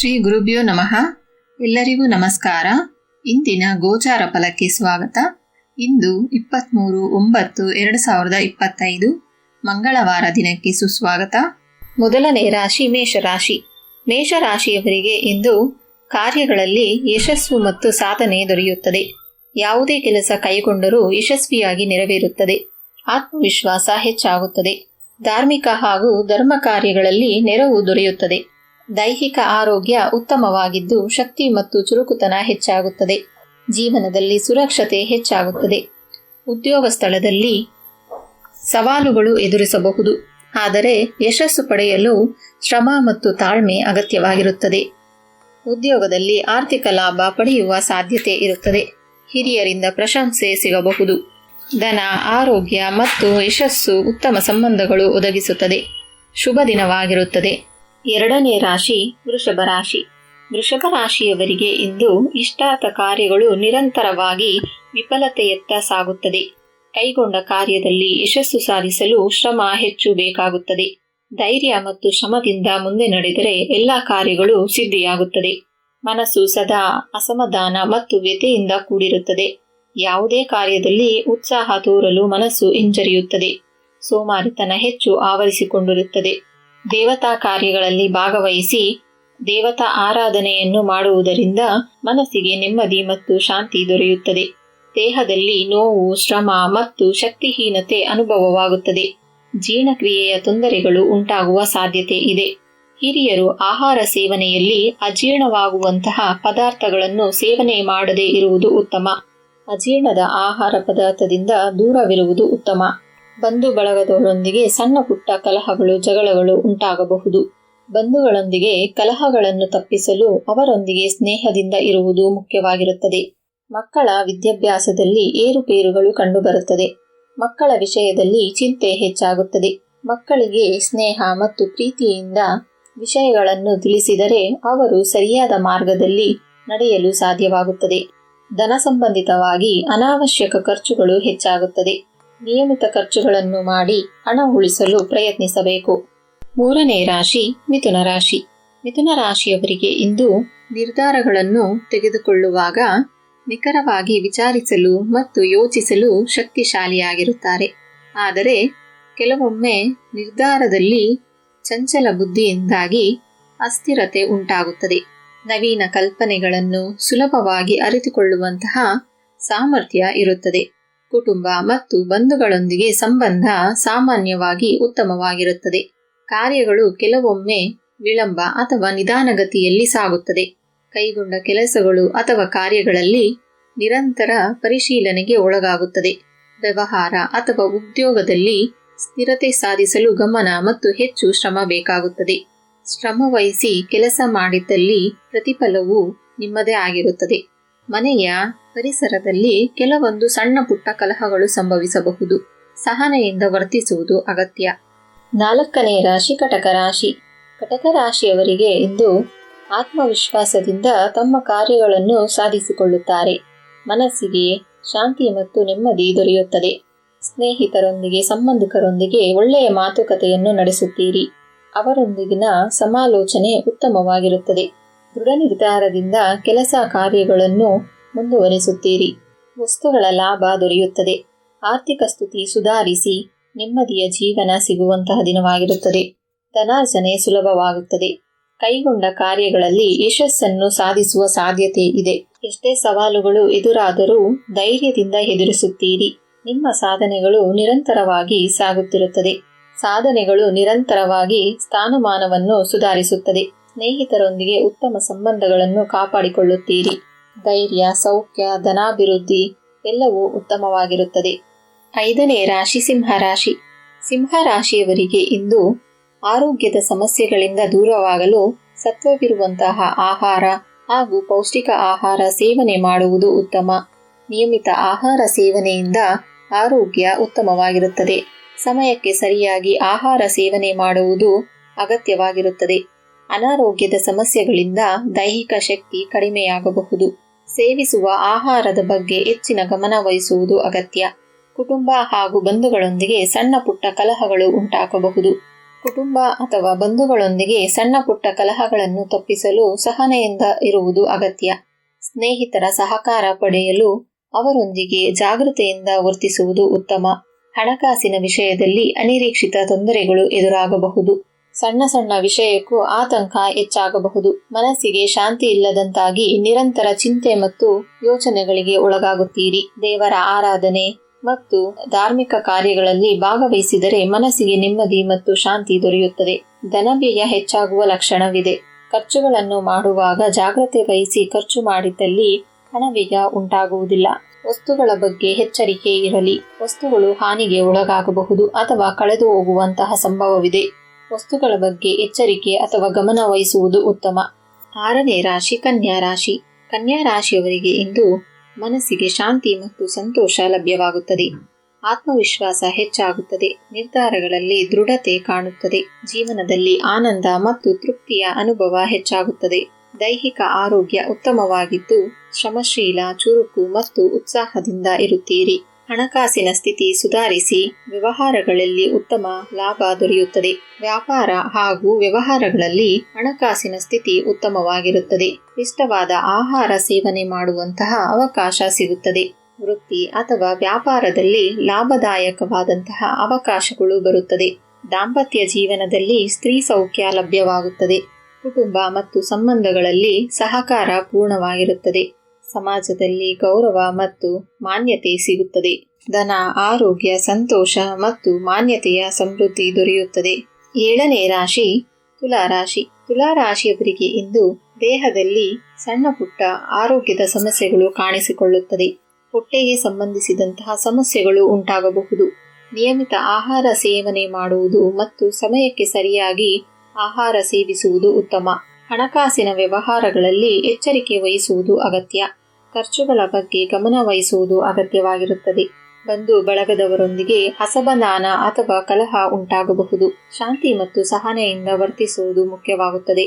ಶ್ರೀ ಗುರುಭ್ಯೋ ನಮಃ. ಎಲ್ಲರಿಗೂ ನಮಸ್ಕಾರ. ಇಂದಿನ ಗೋಚಾರ ಫಲಕ್ಕೆ ಸ್ವಾಗತ. ಇಂದು ಇಪ್ಪತ್ತ್ಮೂರು ಒಂಬತ್ತು ಎರಡು ಸಾವಿರದ ಇಪ್ಪತ್ತೈದು ಮಂಗಳವಾರ ದಿನಕ್ಕೆ ಸುಸ್ವಾಗತ. ಮೊದಲನೇ ರಾಶಿ ಮೇಷರಾಶಿ ಮೇಷರಾಶಿಯವರಿಗೆ ಇಂದು ಕಾರ್ಯಗಳಲ್ಲಿ ಯಶಸ್ಸು ಮತ್ತು ಸಾಧನೆ ದೊರೆಯುತ್ತದೆ. ಯಾವುದೇ ಕೆಲಸ ಕೈಗೊಂಡರೂ ಯಶಸ್ವಿಯಾಗಿ ನೆರವೇರುತ್ತದೆ. ಆತ್ಮವಿಶ್ವಾಸ ಹೆಚ್ಚಾಗುತ್ತದೆ. ಧಾರ್ಮಿಕ ಹಾಗೂ ಧರ್ಮ ಕಾರ್ಯಗಳಲ್ಲಿ ನೆರವು ದೊರೆಯುತ್ತದೆ. ದೈಹಿಕ ಆರೋಗ್ಯ ಉತ್ತಮವಾಗಿದ್ದು ಶಕ್ತಿ ಮತ್ತು ಚುರುಕುತನ ಹೆಚ್ಚಾಗುತ್ತದೆ. ಜೀವನದಲ್ಲಿ ಸುರಕ್ಷತೆ ಹೆಚ್ಚಾಗುತ್ತದೆ. ಉದ್ಯೋಗ ಸ್ಥಳದಲ್ಲಿ ಸವಾಲುಗಳು ಎದುರಿಸಬಹುದು. ಆದರೆ ಯಶಸ್ಸು ಪಡೆಯಲು ಶ್ರಮ ಮತ್ತು ತಾಳ್ಮೆ ಅಗತ್ಯವಾಗಿರುತ್ತದೆ. ಉದ್ಯೋಗದಲ್ಲಿ ಆರ್ಥಿಕ ಲಾಭ ಪಡೆಯುವ ಸಾಧ್ಯತೆ ಇರುತ್ತದೆ. ಹಿರಿಯರಿಂದ ಪ್ರಶಂಸೆ ಸಿಗಬಹುದು. ಧನ, ಆರೋಗ್ಯ ಮತ್ತು ಯಶಸ್ಸು ಉತ್ತಮ ಸಂಬಂಧಗಳು ಒದಗಿಸುತ್ತದೆ. ಶುಭ ದಿನವಾಗಿರುತ್ತದೆ. ಎರಡನೇ ರಾಶಿ ವೃಷಭ ರಾಶಿ. ವೃಷಭ ರಾಶಿಯವರಿಗೆ ಇಂದು ಇಷ್ಟಾರ್ಥ ಕಾರ್ಯಗಳು ನಿರಂತರವಾಗಿ ವಿಫಲತೆಯತ್ತ ಸಾಗುತ್ತದೆ. ಕೈಗೊಂಡ ಕಾರ್ಯದಲ್ಲಿ ಯಶಸ್ಸು ಸಾಧಿಸಲು ಶ್ರಮ ಹೆಚ್ಚು ಬೇಕಾಗುತ್ತದೆ. ಧೈರ್ಯ ಮತ್ತು ಶ್ರಮದಿಂದ ಮುಂದೆ ನಡೆದರೆ ಎಲ್ಲ ಕಾರ್ಯಗಳು ಸಿದ್ಧಿಯಾಗುತ್ತದೆ. ಮನಸ್ಸು ಸದಾ ಅಸಮಾಧಾನ ಮತ್ತು ವ್ಯತೆಯಿಂದ ಕೂಡಿರುತ್ತದೆ. ಯಾವುದೇ ಕಾರ್ಯದಲ್ಲಿ ಉತ್ಸಾಹ ತೋರಲು ಮನಸ್ಸು ಹಿಂಜರಿಯುತ್ತದೆ. ಸೋಮಾರಿತನ ಹೆಚ್ಚು ಆವರಿಸಿಕೊಂಡಿರುತ್ತದೆ. ದೇವತಾ ಕಾರ್ಯಗಳಲ್ಲಿ ಭಾಗವಹಿಸಿ ದೇವತಾ ಆರಾಧನೆಯನ್ನು ಮಾಡುವುದರಿಂದ ಮನಸ್ಸಿಗೆ ನೆಮ್ಮದಿ ಮತ್ತು ಶಾಂತಿ ದೊರೆಯುತ್ತದೆ. ದೇಹದಲ್ಲಿ ನೋವು, ಶ್ರಮ ಮತ್ತು ಶಕ್ತಿಹೀನತೆ ಅನುಭವವಾಗುತ್ತದೆ. ಜೀರ್ಣಕ್ರಿಯೆಯ ತೊಂದರೆಗಳು ಉಂಟಾಗುವ ಸಾಧ್ಯತೆ ಇದೆ. ಹಿರಿಯರು ಆಹಾರ ಸೇವನೆಯಲ್ಲಿ ಅಜೀರ್ಣವಾಗುವಂತಹ ಪದಾರ್ಥಗಳನ್ನು ಸೇವನೆ ಮಾಡದೇ ಇರುವುದು ಉತ್ತಮ. ಅಜೀರ್ಣದ ಆಹಾರ ಪದಾರ್ಥದಿಂದ ದೂರವಿರುವುದು ಉತ್ತಮ. ಬಂಧು ಬಳಗದವರೊಂದಿಗೆ ಸಣ್ಣ ಪುಟ್ಟ ಕಲಹಗಳು, ಜಗಳಗಳು ಉಂಟಾಗಬಹುದು. ಬಂಧುಗಳೊಂದಿಗೆ ಕಲಹಗಳನ್ನು ತಪ್ಪಿಸಲು ಅವರೊಂದಿಗೆ ಸ್ನೇಹದಿಂದ ಇರುವುದು ಮುಖ್ಯವಾಗಿರುತ್ತದೆ. ಮಕ್ಕಳ ವಿದ್ಯಾಭ್ಯಾಸದಲ್ಲಿ ಏರುಪೇರುಗಳು ಕಂಡುಬರುತ್ತದೆ. ಮಕ್ಕಳ ವಿಷಯದಲ್ಲಿ ಚಿಂತೆ ಹೆಚ್ಚಾಗುತ್ತದೆ. ಮಕ್ಕಳಿಗೆ ಸ್ನೇಹ ಮತ್ತು ಪ್ರೀತಿಯಿಂದ ವಿಷಯಗಳನ್ನು ತಿಳಿಸಿದರೆ ಅವರು ಸರಿಯಾದ ಮಾರ್ಗದಲ್ಲಿ ನಡೆಯಲು ಸಾಧ್ಯವಾಗುತ್ತದೆ. ಧನ ಸಂಬಂಧಿತವಾಗಿ ಅನಾವಶ್ಯಕ ಖರ್ಚುಗಳು ಹೆಚ್ಚಾಗುತ್ತದೆ. ನಿಯಮಿತ ಖರ್ಚುಗಳನ್ನು ಮಾಡಿ ಹಣ ಉಳಿಸಲು ಪ್ರಯತ್ನಿಸಬೇಕು. ಮೂರನೇ ರಾಶಿ ಮಿಥುನ ರಾಶಿ. ಮಿಥುನ ರಾಶಿಯವರಿಗೆ ಇಂದು ನಿರ್ಧಾರಗಳನ್ನು ತೆಗೆದುಕೊಳ್ಳುವಾಗ ನಿಖರವಾಗಿ ವಿಚಾರಿಸಲು ಮತ್ತು ಯೋಚಿಸಲು ಶಕ್ತಿಶಾಲಿಯಾಗಿರುತ್ತಾರೆ. ಆದರೆ ಕೆಲವೊಮ್ಮೆ ನಿರ್ಧಾರದಲ್ಲಿ ಚಂಚಲ ಬುದ್ಧಿಯಿಂದಾಗಿ ಅಸ್ಥಿರತೆ ಉಂಟಾಗುತ್ತದೆ. ನವೀನ ಕಲ್ಪನೆಗಳನ್ನು ಸುಲಭವಾಗಿ ಅರಿತುಕೊಳ್ಳುವಂತಹ ಸಾಮರ್ಥ್ಯ ಇರುತ್ತದೆ. ಕುಟುಂಬ ಮತ್ತು ಬಂಧುಗಳೊಂದಿಗೆ ಸಂಬಂಧ ಸಾಮಾನ್ಯವಾಗಿ ಉತ್ತಮವಾಗಿರುತ್ತದೆ. ಕಾರ್ಯಗಳು ಕೆಲವೊಮ್ಮೆ ವಿಳಂಬ ಅಥವಾ ನಿಧಾನಗತಿಯಲ್ಲಿ ಸಾಗುತ್ತದೆ. ಕೈಗೊಂಡ ಕೆಲಸಗಳು ಅಥವಾ ಕಾರ್ಯಗಳಲ್ಲಿ ನಿರಂತರ ಪರಿಶೀಲನೆಗೆ ಒಳಗಾಗುತ್ತದೆ. ವ್ಯವಹಾರ ಅಥವಾ ಉದ್ಯೋಗದಲ್ಲಿ ಸ್ಥಿರತೆ ಸಾಧಿಸಲು ಗಮನ ಮತ್ತು ಹೆಚ್ಚು ಶ್ರಮ ಬೇಕಾಗುತ್ತದೆ. ಶ್ರಮವಹಿಸಿ ಕೆಲಸ ಮಾಡಿದ್ದಲ್ಲಿ ಪ್ರತಿಫಲವು ನಿಮ್ಮದೇ ಆಗಿರುತ್ತದೆ. ಮನೆಯ ಪರಿಸರದಲ್ಲಿ ಕೆಲವೊಂದು ಸಣ್ಣ ಪುಟ್ಟ ಕಲಹಗಳು ಸಂಭವಿಸಬಹುದು. ಸಹನೆಯಿಂದ ವರ್ತಿಸುವುದು ಅಗತ್ಯ. ನಾಲ್ಕನೇ ರಾಶಿ ಕಟಕ ರಾಶಿ. ಕಟಕ ರಾಶಿಯವರಿಗೆ ಇಂದು ಆತ್ಮವಿಶ್ವಾಸದಿಂದ ತಮ್ಮ ಕಾರ್ಯಗಳನ್ನು ಸಾಧಿಸಿಕೊಳ್ಳುತ್ತಾರೆ. ಮನಸ್ಸಿಗೆ ಶಾಂತಿ ಮತ್ತು ನೆಮ್ಮದಿ ದೊರೆಯುತ್ತದೆ. ಸ್ನೇಹಿತರೊಂದಿಗೆ, ಸಂಬಂಧಿಕರೊಂದಿಗೆ ಒಳ್ಳೆಯ ಮಾತುಕತೆಯನ್ನು ನಡೆಸುತ್ತೀರಿ. ಅವರೊಂದಿಗಿನ ಸಮಾಲೋಚನೆ ಉತ್ತಮವಾಗಿರುತ್ತದೆ. ದೃಢ ನಿರ್ಧಾರದಿಂದ ಕೆಲಸ ಕಾರ್ಯಗಳನ್ನು ಮುಂದುವರಿಸುತ್ತೀರಿ. ವಸ್ತುಗಳ ಲಾಭ ದೊರೆಯುತ್ತದೆ. ಆರ್ಥಿಕ ಸ್ಥಿತಿ ಸುಧಾರಿಸಿ ನೆಮ್ಮದಿಯ ಜೀವನ ಸಿಗುವಂತಹ ದಿನವಾಗಿರುತ್ತದೆ. ಧನಾರ್ಜನೆ ಸುಲಭವಾಗುತ್ತದೆ. ಕೈಗೊಂಡ ಕಾರ್ಯಗಳಲ್ಲಿ ಯಶಸ್ಸನ್ನು ಸಾಧಿಸುವ ಸಾಧ್ಯತೆ ಇದೆ. ಎಷ್ಟೇ ಸವಾಲುಗಳು ಎದುರಾದರೂ ಧೈರ್ಯದಿಂದ ಎದುರಿಸುತ್ತೀರಿ. ನಿಮ್ಮ ಸಾಧನೆಗಳು ನಿರಂತರವಾಗಿ ಸಾಗುತ್ತಿರುತ್ತದೆ. ಸಾಧನೆಗಳು ನಿರಂತರವಾಗಿ ಸ್ಥಾನಮಾನವನ್ನು ಸುಧಾರಿಸುತ್ತದೆ. ಸ್ನೇಹಿತರೊಂದಿಗೆ ಉತ್ತಮ ಸಂಬಂಧಗಳನ್ನು ಕಾಪಾಡಿಕೊಳ್ಳುತ್ತೀರಿ. ಧೈರ್ಯ, ಸೌಖ್ಯ, ಧನಾಭಿವೃದ್ಧಿ ಎಲ್ಲವೂ ಉತ್ತಮವಾಗಿರುತ್ತದೆ. ಐದನೇ ರಾಶಿ ಸಿಂಹ ರಾಶಿ. ಸಿಂಹ ರಾಶಿಯವರಿಗೆ ಇಂದು ಆರೋಗ್ಯದ ಸಮಸ್ಯೆಗಳಿಂದ ದೂರವಾಗಲು ಸತ್ವವಿರುವಂತಹ ಆಹಾರ ಹಾಗೂ ಪೌಷ್ಟಿಕ ಆಹಾರ ಸೇವನೆ ಮಾಡುವುದು ಉತ್ತಮ. ನಿಯಮಿತ ಆಹಾರ ಸೇವನೆಯಿಂದ ಆರೋಗ್ಯ ಉತ್ತಮವಾಗಿರುತ್ತದೆ. ಸಮಯಕ್ಕೆ ಸರಿಯಾಗಿ ಆಹಾರ ಸೇವನೆ ಮಾಡುವುದು ಅಗತ್ಯವಾಗಿರುತ್ತದೆ. ಅನಾರೋಗ್ಯದ ಸಮಸ್ಯೆಗಳಿಂದ ದೈಹಿಕ ಶಕ್ತಿ ಕಡಿಮೆಯಾಗಬಹುದು. ಸೇವಿಸುವ ಆಹಾರದ ಬಗ್ಗೆ ಹೆಚ್ಚಿನ ಗಮನ ವಹಿಸುವುದು ಅಗತ್ಯ. ಕುಟುಂಬ ಹಾಗೂ ಬಂಧುಗಳೊಂದಿಗೆ ಸಣ್ಣ ಪುಟ್ಟ ಕಲಹಗಳು ಉಂಟಾಗಬಹುದು. ಕುಟುಂಬ ಅಥವಾ ಬಂಧುಗಳೊಂದಿಗೆ ಸಣ್ಣ ಪುಟ್ಟ ಕಲಹಗಳನ್ನು ತಪ್ಪಿಸಲು ಸಹನೆಯಿಂದ ಇರುವುದು ಅಗತ್ಯ. ಸ್ನೇಹಿತರ ಸಹಕಾರ ಪಡೆಯಲು ಅವರೊಂದಿಗೆ ಜಾಗೃತೆಯಿಂದ ವರ್ತಿಸುವುದು ಉತ್ತಮ. ಹಣಕಾಸಿನ ವಿಷಯದಲ್ಲಿ ಅನಿರೀಕ್ಷಿತ ತೊಂದರೆಗಳು ಎದುರಾಗಬಹುದು. ಸಣ್ಣ ಸಣ್ಣ ವಿಷಯಕ್ಕೂ ಆತಂಕ ಹೆಚ್ಚಾಗಬಹುದು. ಮನಸ್ಸಿಗೆ ಶಾಂತಿ ಇಲ್ಲದಂತಾಗಿ ನಿರಂತರ ಚಿಂತೆ ಮತ್ತು ಯೋಚನೆಗಳಿಗೆ ಒಳಗಾಗುತ್ತೀರಿ. ದೇವರ ಆರಾಧನೆ ಮತ್ತು ಧಾರ್ಮಿಕ ಕಾರ್ಯಗಳಲ್ಲಿ ಭಾಗವಹಿಸಿದರೆ ಮನಸ್ಸಿಗೆ ನೆಮ್ಮದಿ ಮತ್ತು ಶಾಂತಿ ದೊರೆಯುತ್ತದೆ. ಧನವ್ಯಯ ಹೆಚ್ಚಾಗುವ ಲಕ್ಷಣವಿದೆ. ಖರ್ಚುಗಳನ್ನು ಮಾಡುವಾಗ ಜಾಗ್ರತೆ ವಹಿಸಿ ಖರ್ಚು ಮಾಡಿದ್ದಲ್ಲಿ ಹಣವ್ಯಯ ಉಂಟಾಗುವುದಿಲ್ಲ. ವಸ್ತುಗಳ ಬಗ್ಗೆ ಎಚ್ಚರಿಕೆ ಇರಲಿ. ವಸ್ತುಗಳು ಹಾನಿಗೆ ಒಳಗಾಗಬಹುದು ಅಥವಾ ಕಳೆದು ಹೋಗುವಂತಹ ಸಂಭವವಿದೆ. ವಸ್ತುಗಳ ಬಗ್ಗೆ ಎಚ್ಚರಿಕೆ ಅಥವಾ ಗಮನ ವಹಿಸುವುದು ಉತ್ತಮ. ಆರನೇ ರಾಶಿ, ಕನ್ಯಾ ರಾಶಿ. ಕನ್ಯಾ ರಾಶಿಯವರಿಗೆ ಇಂದು ಮನಸ್ಸಿಗೆ ಶಾಂತಿ ಮತ್ತು ಸಂತೋಷ ಲಭ್ಯವಾಗುತ್ತದೆ. ಆತ್ಮವಿಶ್ವಾಸ ಹೆಚ್ಚಾಗುತ್ತದೆ. ನಿರ್ಧಾರಗಳಲ್ಲಿ ದೃಢತೆ ಕಾಣುತ್ತದೆ. ಜೀವನದಲ್ಲಿ ಆನಂದ ಮತ್ತು ತೃಪ್ತಿಯ ಅನುಭವ ಹೆಚ್ಚಾಗುತ್ತದೆ. ದೈಹಿಕ ಆರೋಗ್ಯ ಉತ್ತಮವಾಗಿದ್ದು, ಶ್ರಮಶೀಲ, ಚುರುಕು ಮತ್ತು ಉತ್ಸಾಹದಿಂದ ಇರುತ್ತೀರಿ. ಹಣಕಾಸಿನ ಸ್ಥಿತಿ ಸುಧಾರಿಸಿ ವ್ಯವಹಾರಗಳಲ್ಲಿ ಉತ್ತಮ ಲಾಭ ದೊರೆಯುತ್ತದೆ. ವ್ಯಾಪಾರ ಹಾಗೂ ವ್ಯವಹಾರಗಳಲ್ಲಿ ಹಣಕಾಸಿನ ಸ್ಥಿತಿ ಉತ್ತಮವಾಗಿರುತ್ತದೆ. ಇಷ್ಟವಾದ ಆಹಾರ ಸೇವನೆ ಮಾಡುವಂತಹ ಅವಕಾಶ ಸಿಗುತ್ತದೆ. ವೃತ್ತಿ ಅಥವಾ ವ್ಯಾಪಾರದಲ್ಲಿ ಲಾಭದಾಯಕವಾದಂತಹ ಅವಕಾಶಗಳು ಬರುತ್ತದೆ. ದಾಂಪತ್ಯ ಜೀವನದಲ್ಲಿ ಸ್ತ್ರೀ ಸೌಖ್ಯ ಲಭ್ಯವಾಗುತ್ತದೆ. ಕುಟುಂಬ ಮತ್ತು ಸಂಬಂಧಗಳಲ್ಲಿ ಸಹಕಾರ ಪೂರ್ಣವಾಗಿರುತ್ತದೆ. ಸಮಾಜದಲ್ಲಿ ಗೌರವ ಮತ್ತು ಮಾನ್ಯತೆ ಸಿಗುತ್ತದೆ. ಧನ, ಆರೋಗ್ಯ, ಸಂತೋಷ ಮತ್ತು ಮಾನ್ಯತೆಯ ಸಮೃದ್ಧಿ ದೊರೆಯುತ್ತದೆ. ಏಳನೇ ರಾಶಿ, ತುಲಾರಾಶಿ. ತುಲಾರಾಶಿಯವರಿಗೆ ತುಲಾ ರಾಶಿಯವರಿಗೆ ಇಂದು ದೇಹದಲ್ಲಿ ಸಣ್ಣ ಪುಟ್ಟ ಆರೋಗ್ಯದ ಸಮಸ್ಯೆಗಳು ಕಾಣಿಸಿಕೊಳ್ಳುತ್ತದೆ. ಹೊಟ್ಟೆಗೆ ಸಂಬಂಧಿಸಿದಂತಹ ಸಮಸ್ಯೆಗಳು ಉಂಟಾಗಬಹುದು. ನಿಯಮಿತ ಆಹಾರ ಸೇವನೆ ಮಾಡುವುದು ಮತ್ತು ಸಮಯಕ್ಕೆ ಸರಿಯಾಗಿ ಆಹಾರ ಸೇವಿಸುವುದು ಉತ್ತಮ. ಹಣಕಾಸಿನ ವ್ಯವಹಾರಗಳಲ್ಲಿ ಎಚ್ಚರಿಕೆ ವಹಿಸುವುದು ಅಗತ್ಯ. ಖರ್ಚುಗಳ ಬಗ್ಗೆ ಗಮನ ವಹಿಸುವುದು ಅಗತ್ಯವಾಗಿರುತ್ತದೆ. ಬಂಧು ಬಳಗದವರೊಂದಿಗೆ ಅಸಮಾಧಾನ ಅಥವಾ ಕಲಹ ಉಂಟಾಗಬಹುದು. ಶಾಂತಿ ಮತ್ತು ಸಹನೆಯಿಂದ ವರ್ತಿಸುವುದು ಮುಖ್ಯವಾಗುತ್ತದೆ.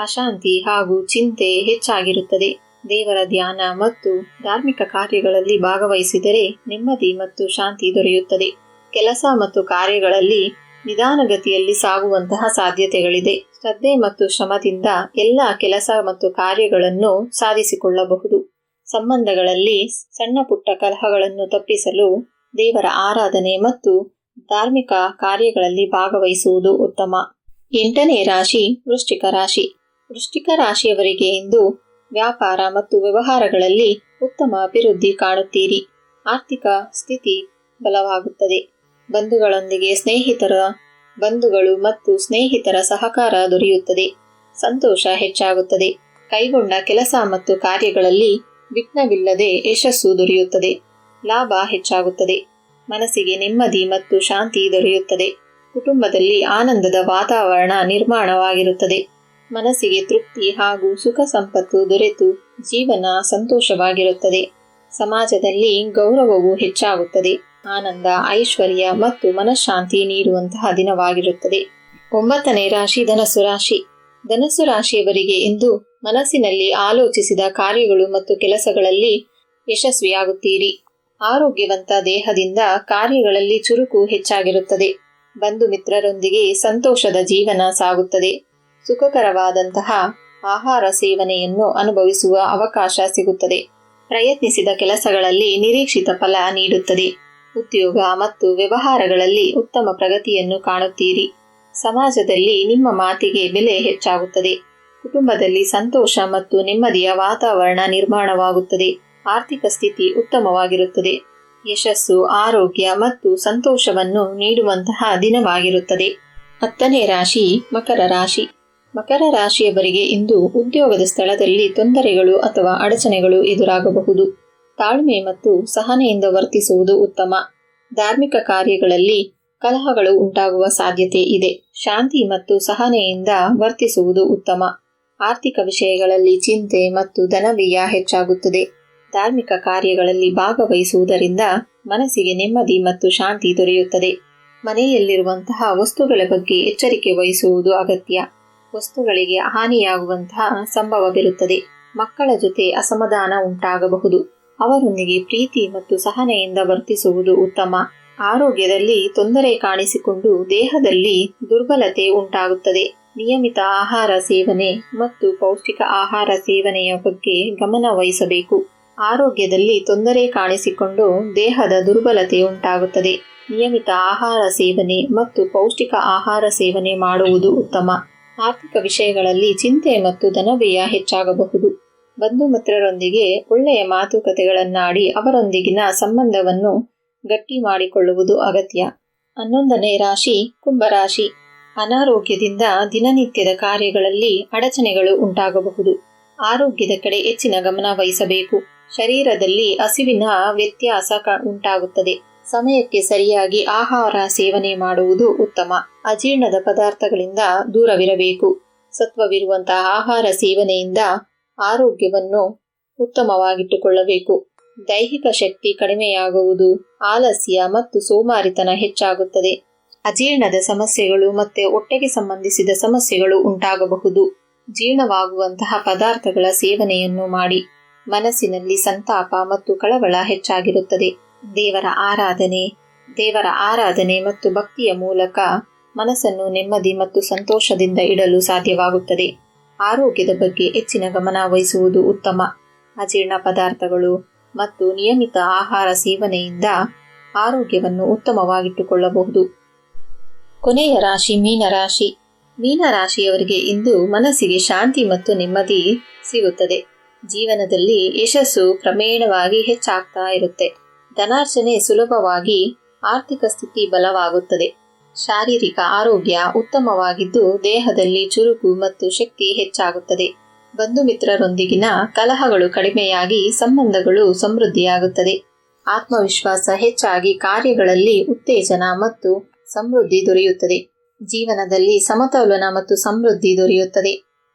ಅಶಾಂತಿ ಹಾಗೂ ಚಿಂತೆ ಹೆಚ್ಚಾಗಿರುತ್ತದೆ. ದೇವರ ಧ್ಯಾನ ಮತ್ತು ಧಾರ್ಮಿಕ ಕಾರ್ಯಗಳಲ್ಲಿ ಭಾಗವಹಿಸಿದರೆ ನೆಮ್ಮದಿ ಮತ್ತು ಶಾಂತಿ ದೊರೆಯುತ್ತದೆ. ಕೆಲಸ ಮತ್ತು ಕಾರ್ಯಗಳಲ್ಲಿ ನಿಧಾನಗತಿಯಲ್ಲಿ ಸಾಗುವಂತಹ ಸಾಧ್ಯತೆಗಳಿದೆ. ಶ್ರದ್ಧೆ ಮತ್ತು ಶ್ರಮದಿಂದ ಎಲ್ಲ ಕೆಲಸ ಮತ್ತು ಕಾರ್ಯಗಳನ್ನು ಸಾಧಿಸಿಕೊಳ್ಳಬಹುದು. ಸಂಬಂಧಗಳಲ್ಲಿ ಸಣ್ಣ ಪುಟ್ಟ ಕಲಹಗಳನ್ನು ತಪ್ಪಿಸಲು ದೇವರ ಆರಾಧನೆ ಮತ್ತು ಧಾರ್ಮಿಕ ಕಾರ್ಯಗಳಲ್ಲಿ ಭಾಗವಹಿಸುವುದು ಉತ್ತಮ. ಎಂಟನೇ ರಾಶಿ ವೃಶ್ಚಿಕ ರಾಶಿ. ವೃಶ್ಚಿಕ ರಾಶಿಯವರಿಗೆ ಇಂದು ವ್ಯಾಪಾರ ಮತ್ತು ವ್ಯವಹಾರಗಳಲ್ಲಿ ಉತ್ತಮ ಅಭಿವೃದ್ಧಿ ಕಾಣುತ್ತೀರಿ. ಆರ್ಥಿಕ ಸ್ಥಿತಿ ಬಲವಾಗುತ್ತದೆ. ಬಂಧುಗಳೊಂದಿಗೆ ಸ್ನೇಹಿತರ ಬಂಧುಗಳು ಮತ್ತು ಸ್ನೇಹಿತರ ಸಹಕಾರ ದೊರೆಯುತ್ತದೆ. ಸಂತೋಷ ಹೆಚ್ಚಾಗುತ್ತದೆ. ಕೈಗೊಂಡ ಕೆಲಸ ಮತ್ತು ಕಾರ್ಯಗಳಲ್ಲಿ ವಿಘ್ನವಿಲ್ಲದೆ ಯಶಸ್ಸು ದೊರೆಯುತ್ತದೆ. ಲಾಭ ಹೆಚ್ಚಾಗುತ್ತದೆ. ಮನಸ್ಸಿಗೆ ನೆಮ್ಮದಿ ಮತ್ತು ಶಾಂತಿ ದೊರೆಯುತ್ತದೆ. ಕುಟುಂಬದಲ್ಲಿ ಆನಂದದ ವಾತಾವರಣ ನಿರ್ಮಾಣವಾಗಿರುತ್ತದೆ. ಮನಸ್ಸಿಗೆ ತೃಪ್ತಿ ಹಾಗೂ ಸುಖ ಸಂಪತ್ತು ದೊರೆತು ಜೀವನ ಸಂತೋಷವಾಗಿರುತ್ತದೆ. ಸಮಾಜದಲ್ಲಿ ಗೌರವವು ಹೆಚ್ಚಾಗುತ್ತದೆ. ಆನಂದ, ಐಶ್ವರ್ಯ ಮತ್ತು ಮನಃಶಾಂತಿ ನೀಡುವಂತಹ ದಿನವಾಗಿರುತ್ತದೆ. ಒಂಬತ್ತನೇ ರಾಶಿ ಧನಸ್ಸು ರಾಶಿ. ಧನಸ್ಸು ರಾಶಿಯವರಿಗೆ ಇಂದು ಮನಸ್ಸಿನಲ್ಲಿ ಆಲೋಚಿಸಿದ ಕಾರ್ಯಗಳು ಮತ್ತು ಕೆಲಸಗಳಲ್ಲಿ ಯಶಸ್ವಿಯಾಗುತ್ತೀರಿ. ಆರೋಗ್ಯವಂತ ದೇಹದಿಂದ ಕಾರ್ಯಗಳಲ್ಲಿ ಚುರುಕು ಹೆಚ್ಚಾಗಿರುತ್ತದೆ. ಬಂಧು ಮಿತ್ರರೊಂದಿಗೆ ಸಂತೋಷದ ಜೀವನ ಸಾಗುತ್ತದೆ. ಸುಖಕರವಾದಂತಹ ಆಹಾರ ಸೇವನೆಯನ್ನು ಅನುಭವಿಸುವ ಅವಕಾಶ ಸಿಗುತ್ತದೆ. ಪ್ರಯತ್ನಿಸಿದ ಕೆಲಸಗಳಲ್ಲಿ ನಿರೀಕ್ಷಿತ ಫಲ ನೀಡುತ್ತದೆ. ಉದ್ಯೋಗ ಮತ್ತು ವ್ಯವಹಾರಗಳಲ್ಲಿ ಉತ್ತಮ ಪ್ರಗತಿಯನ್ನು ಕಾಣುತ್ತೀರಿ. ಸಮಾಜದಲ್ಲಿ ನಿಮ್ಮ ಮಾತಿಗೆ ಬೆಲೆ ಹೆಚ್ಚಾಗುತ್ತದೆ. ಕುಟುಂಬದಲ್ಲಿ ಸಂತೋಷ ಮತ್ತು ನೆಮ್ಮದಿಯ ವಾತಾವರಣ ನಿರ್ಮಾಣವಾಗುತ್ತದೆ. ಆರ್ಥಿಕ ಸ್ಥಿತಿ ಉತ್ತಮವಾಗಿರುತ್ತದೆ. ಯಶಸ್ಸು, ಆರೋಗ್ಯ ಮತ್ತು ಸಂತೋಷವನ್ನು ನೀಡುವಂತಹ ದಿನವಾಗಿರುತ್ತದೆ. ಹತ್ತನೇ ರಾಶಿ, ಮಕರ ರಾಶಿ. ಮಕರ ರಾಶಿಯವರಿಗೆ ಇಂದು ಉದ್ಯೋಗದ ಸ್ಥಳದಲ್ಲಿ ತೊಂದರೆಗಳು ಅಥವಾ ಅಡಚಣೆಗಳು ಎದುರಾಗಬಹುದು. ತಾಳ್ಮೆ ಮತ್ತು ಸಹನೆಯಿಂದ ವರ್ತಿಸುವುದು ಉತ್ತಮ. ಧಾರ್ಮಿಕ ಕಾರ್ಯಗಳಲ್ಲಿ ಕಲಹಗಳು ಉಂಟಾಗುವ ಸಾಧ್ಯತೆ ಇದೆ. ಶಾಂತಿ ಮತ್ತು ಸಹನೆಯಿಂದ ವರ್ತಿಸುವುದು ಉತ್ತಮ. ಆರ್ಥಿಕ ವಿಷಯಗಳಲ್ಲಿ ಚಿಂತೆ ಮತ್ತು ಧನವ್ಯಯ ಹೆಚ್ಚಾಗುತ್ತದೆ. ಧಾರ್ಮಿಕ ಕಾರ್ಯಗಳಲ್ಲಿ ಭಾಗವಹಿಸುವುದರಿಂದ ಮನಸ್ಸಿಗೆ ನೆಮ್ಮದಿ ಮತ್ತು ಶಾಂತಿ ದೊರೆಯುತ್ತದೆ. ಮನೆಯಲ್ಲಿರುವಂತಹ ವಸ್ತುಗಳ ಬಗ್ಗೆ ಎಚ್ಚರಿಕೆ ವಹಿಸುವುದು ಅಗತ್ಯ. ವಸ್ತುಗಳಿಗೆ ಹಾನಿಯಾಗುವಂತಹ ಸಂಭವವಿರುತ್ತದೆ. ಮಕ್ಕಳ ಜೊತೆ ಅಸಮಾಧಾನ ಉಂಟಾಗಬಹುದು. ಅವರೊಂದಿಗೆ ಪ್ರೀತಿ ಮತ್ತು ಸಹನೆಯಿಂದ ವರ್ತಿಸುವುದು ಉತ್ತಮ. ಆರೋಗ್ಯದಲ್ಲಿ ತೊಂದರೆ ಕಾಣಿಸಿಕೊಂಡು ದೇಹದಲ್ಲಿ ದುರ್ಬಲತೆ ಉಂಟಾಗುತ್ತದೆ. ನಿಯಮಿತ ಆಹಾರ ಸೇವನೆ ಮತ್ತು ಪೌಷ್ಟಿಕ ಆಹಾರ ಸೇವನೆಯ ಬಗ್ಗೆ ಗಮನ ವಹಿಸಬೇಕು. ಆರೋಗ್ಯದಲ್ಲಿ ತೊಂದರೆ ಕಾಣಿಸಿಕೊಂಡು ದೇಹದ ದುರ್ಬಲತೆ ಉಂಟಾಗುತ್ತದೆ. ನಿಯಮಿತ ಆಹಾರ ಸೇವನೆ ಮತ್ತು ಪೌಷ್ಟಿಕ ಆಹಾರ ಸೇವನೆ ಮಾಡುವುದು ಉತ್ತಮ. ಆರ್ಥಿಕ ವಿಷಯಗಳಲ್ಲಿ ಚಿಂತೆ ಮತ್ತು ಧನವ್ಯಯ ಹೆಚ್ಚಾಗಬಹುದು. ಬಂಧು ಮಿತ್ರರೊಂದಿಗೆ ಒಳ್ಳೆಯ ಮಾತುಕತೆಗಳನ್ನಾಡಿ ಅವರೊಂದಿಗಿನ ಸಂಬಂಧವನ್ನು ಗಟ್ಟಿ ಮಾಡಿಕೊಳ್ಳುವುದು ಅಗತ್ಯ. ಹನ್ನೊಂದನೇ ರಾಶಿ, ಕುಂಭರಾಶಿ. ಅನಾರೋಗ್ಯದಿಂದ ದಿನನಿತ್ಯದ ಕಾರ್ಯಗಳಲ್ಲಿ ಅಡಚಣೆಗಳು ಉಂಟಾಗಬಹುದು. ಆರೋಗ್ಯದ ಕಡೆ ಹೆಚ್ಚಿನ ಗಮನ ವಹಿಸಬೇಕು. ಶರೀರದಲ್ಲಿ ಹಸಿವಿನ ವ್ಯತ್ಯಾಸ ಉಂಟಾಗುತ್ತದೆ. ಸಮಯಕ್ಕೆ ಸರಿಯಾಗಿ ಆಹಾರ ಸೇವನೆ ಮಾಡುವುದು ಉತ್ತಮ. ಅಜೀರ್ಣದ ಪದಾರ್ಥಗಳಿಂದ ದೂರವಿರಬೇಕು. ಸತ್ವವಿರುವಂತಹ ಆಹಾರ ಸೇವನೆಯಿಂದ ಆರೋಗ್ಯವನ್ನು ಉತ್ತಮವಾಗಿಟ್ಟುಕೊಳ್ಳಬೇಕು. ದೈಹಿಕ ಶಕ್ತಿ ಕಡಿಮೆಯಾಗುವುದು ಆಲಸ್ಯ ಮತ್ತು ಸೋಮಾರಿತನ ಹೆಚ್ಚಾಗುತ್ತದೆ. ಅಜೀರ್ಣದ ಸಮಸ್ಯೆಗಳು ಮತ್ತೆ ಹೊಟ್ಟೆಗೆ ಸಂಬಂಧಿಸಿದ ಸಮಸ್ಯೆಗಳು ಉಂಟಾಗಬಹುದು. ಜೀರ್ಣವಾಗುವಂತಹ ಪದಾರ್ಥಗಳ ಸೇವನೆಯನ್ನು ಮಾಡಿ. ಮನಸ್ಸಿನಲ್ಲಿ ಸಂತಾಪ ಮತ್ತು ಕಳವಳ ಹೆಚ್ಚಾಗಿರುತ್ತದೆ. ದೇವರ ಆರಾಧನೆ ದೇವರ ಆರಾಧನೆ ಮತ್ತು ಭಕ್ತಿಯ ಮೂಲಕ ಮನಸ್ಸನ್ನು ನೆಮ್ಮದಿ ಮತ್ತು ಸಂತೋಷದಿಂದ ಇಡಲು ಸಾಧ್ಯವಾಗುತ್ತದೆ. ಆರೋಗ್ಯದ ಬಗ್ಗೆ ಹೆಚ್ಚಿನ ಗಮನ ವಹಿಸುವುದು ಉತ್ತಮ. ಅಜೀರ್ಣ ಪದಾರ್ಥಗಳು ಮತ್ತು ನಿಯಮಿತ ಆಹಾರ ಸೇವನೆಯಿಂದ ಆರೋಗ್ಯವನ್ನು ಉತ್ತಮವಾಗಿಟ್ಟುಕೊಳ್ಳಬಹುದು. ಕೊನೆಯ ರಾಶಿ ಮೀನರಾಶಿ ಮೀನರಾಶಿಯವರಿಗೆ ಇಂದು ಮನಸ್ಸಿಗೆ ಶಾಂತಿ ಮತ್ತು ನೆಮ್ಮದಿ ಸಿಗುತ್ತದೆ. ಜೀವನದಲ್ಲಿ ಯಶಸ್ಸು ಕ್ರಮೇಣವಾಗಿ ಹೆಚ್ಚಾಗ್ತಾ ಇರುತ್ತೆ. ಧನಾರ್ಜನೆ ಸುಲಭವಾಗಿ ಆರ್ಥಿಕ ಸ್ಥಿತಿ ಬಲವಾಗುತ್ತದೆ. ಶಾರೀರಿಕ ಆರೋಗ್ಯ ಉತ್ತಮವಾಗಿದ್ದು ದೇಹದಲ್ಲಿ ಚುರುಕು ಮತ್ತು ಶಕ್ತಿ ಹೆಚ್ಚಾಗುತ್ತದೆ. ಬಂಧು ಮಿತ್ರರೊಂದಿಗಿನ ಕಲಹಗಳು ಕಡಿಮೆಯಾಗಿ ಸಂಬಂಧಗಳು ಸಮೃದ್ಧಿಯಾಗುತ್ತದೆ. ಆತ್ಮವಿಶ್ವಾಸ ಹೆಚ್ಚಾಗಿ ಕಾರ್ಯಗಳಲ್ಲಿ ಉತ್ತೇಜನ ಮತ್ತು ಸಮೃದ್ಧಿ ದೊರೆಯುತ್ತದೆ. ಜೀವನದಲ್ಲಿ ಸಮತೋಲನ ಮತ್ತು ಸಮೃದ್ಧಿ ದೊರೆಯುತ್ತದೆ.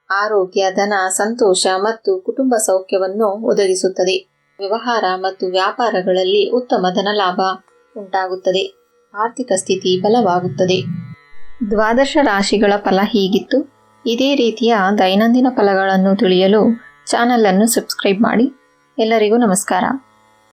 ಆರೋಗ್ಯ, ಧನ, ಸಂತೋಷ ಮತ್ತು ಕುಟುಂಬ ಸೌಖ್ಯವನ್ನು ಒದಗಿಸುತ್ತದೆ. ವ್ಯವಹಾರ ಮತ್ತು ವ್ಯಾಪಾರಗಳಲ್ಲಿ ಉತ್ತಮ ಧನಲಾಭ ಉಂಟಾಗುತ್ತದೆ. ಆರ್ಥಿಕ ಸ್ಥಿತಿ ಬಲವಾಗುತ್ತದೆ. ದ್ವಾದಶ ರಾಶಿಗಳ ಫಲ ಹೀಗಿತ್ತು. ಇದೇ ರೀತಿಯ ದೈನಂದಿನ ಫಲಗಳನ್ನು ತಿಳಿಯಲು ಚಾನಲನ್ನು ಸಬ್ಸ್ಕ್ರೈಬ್ ಮಾಡಿ. ಎಲ್ಲರಿಗೂ ನಮಸ್ಕಾರ.